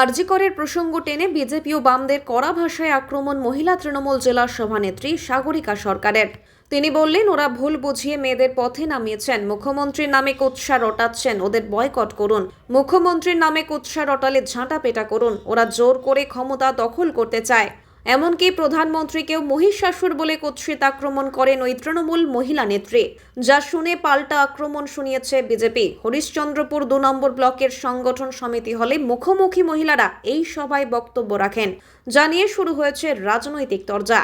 আরজিকরের প্রসঙ্গ টেনে বিজেপি ও বামদের কড়া ভাষায় আক্রমণ মহিলা তৃণমূল জেলার সভানেত্রী সাগরিকা সরকারের। তিনি বললেন, ওরা ভুল বুঝিয়ে মেয়েদের পথে নামিয়েছেন। মুখ্যমন্ত্রীর নামে কুৎসা রটাচ্ছেন। ওদের বয়কট করুন। মুখ্যমন্ত্রীর নামে কুৎসা রটালে ঝাঁটা পেটা করুন। ওরা জোর করে ক্ষমতা দখল করতে চায়। এমনকি প্রধানমন্ত্রীকেও মহিষাসুর বলে কুৎসিত আক্রমণ করেন ওই তৃণমূল মহিলা নেত্রী। যা শুনে পাল্টা আক্রমণ শুনিয়েছে বিজেপি। হরিশ্চন্দ্রপুর দু নম্বর ব্লকের সংগঠন সমিতি হলে মুখোমুখি মহিলারা এই সভায় বক্তব্য রাখেন। জানিয়ে শুরু হয়েছে রাজনৈতিক তরজা।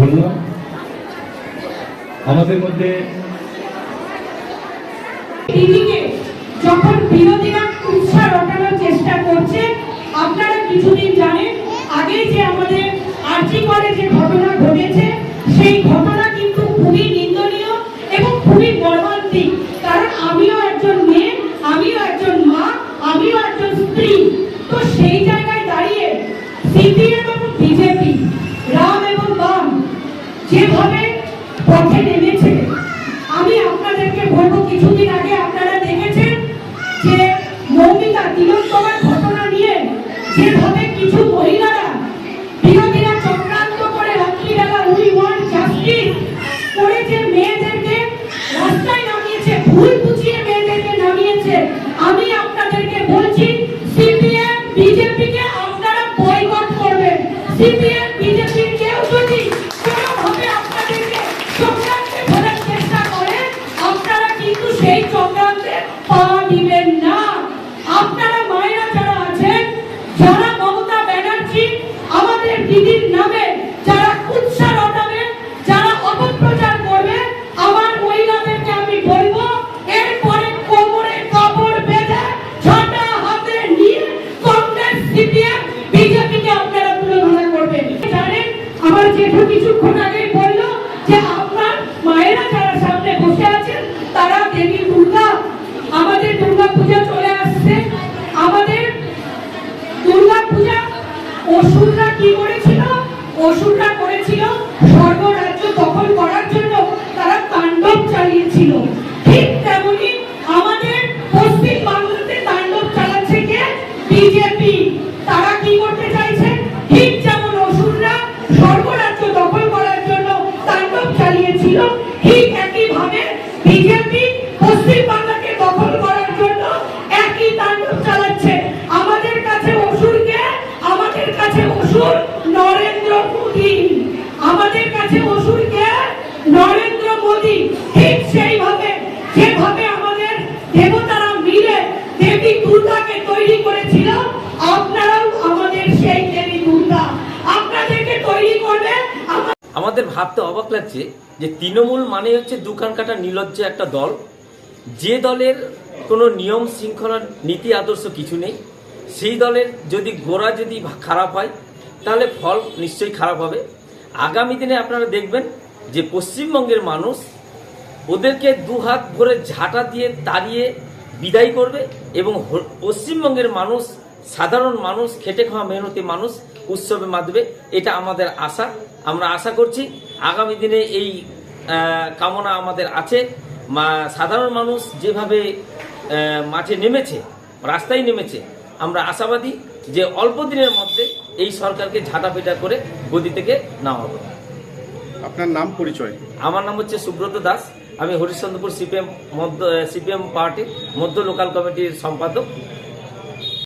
বললাম। আমাদের মধ্যে যখন বিরোধীরা উৎসাহ রটানোর চেষ্টা করছে আপনারা কিছুদিন জানেন আগে যে আমাদের আর্জি করে যে ঘটনা ঘটেছে। সেই ঘটনা কিন্তু খুবই নিন্দনীয় এবং খুবই মর্মান্তিক। কারণ আমিও একজন মেয়ে, আমিও একজন মা, আমিও একজন স্ত্রী। তো সেই জায়গায় দাঁড়িয়ে সিপিএম এবং বিজেপি, রাম এবং বাম যেভাবে পথে নেমেছে, আমি আপনাদেরকে বলব, কিছুদিন আগে আপনারা দেখেছেন যে মৌমিতা তিলোত্তমার ঘটনা নিয়ে যেভাবে ভুল চালিয়েছিল ঠিক তেমনি আমাদের পশ্চিম বাংলাতে তাণ্ডব চালাচ্ছে কে? বিজেপি। তারা কি করতে চাইছে? ঠিক যেমন অসুররা স্বর্গরাজ্য দখল করার জন্য তাণ্ডব চালিয়েছিল, ঠিক একই ভাবে বিজেপি পশ্চিম বাংলাকে দখল করার জন্য একই তাণ্ডব চালাচ্ছে। আমাদের কাছে অসুরকে আমাদের কাছে অসুর নরেন্দ্র মোদী। আমাদের কাছে অসুরকে নরেন্দ্র মোদী। ঠিক অবাক যে তৃণমূল মানে হচ্ছে দোকান কাটা নির্লজ্জ একটা দল। যে দলের কোনো নিয়ম শৃঙ্খলার নীতি আদর্শ কিছু নেই, সেই দলের যদি গোড়া যদি খারাপ হয়, তাহলে ফল নিশ্চয়ই খারাপ হবে। আগামী দিনে আপনারা দেখবেন যে পশ্চিমবঙ্গের মানুষ ওদেরকে দুহাত ভরে ঝাঁটা দিয়ে তাড়িয়ে বিদায় করবে এবং পশ্চিমবঙ্গের মানুষ, সাধারণ মানুষ, খেটে খাওয়া মেহনতি মানুষ উৎসবে মাতবে, এটা আমাদের আশা। আমরা আশা করছি আগামী দিনে এই কামনা আমাদের আছে। সাধারণ মানুষ যেভাবে মাঠে নেমেছে রাস্তায় নেমেছে আমরা আশাবাদী যে অল্প দিনের মধ্যে এই সরকারকে ঝাঁটাপেটা করে গদি থেকে নামাবো। আপনার নাম পরিচয়? আমার নাম হচ্ছে সুব্রত দাস। আমি হরিশ্চন্দ্রপুর সিপিএম মধ্য সিপিএম পার্টির মধ্য লোকাল কমিটির সম্পাদক।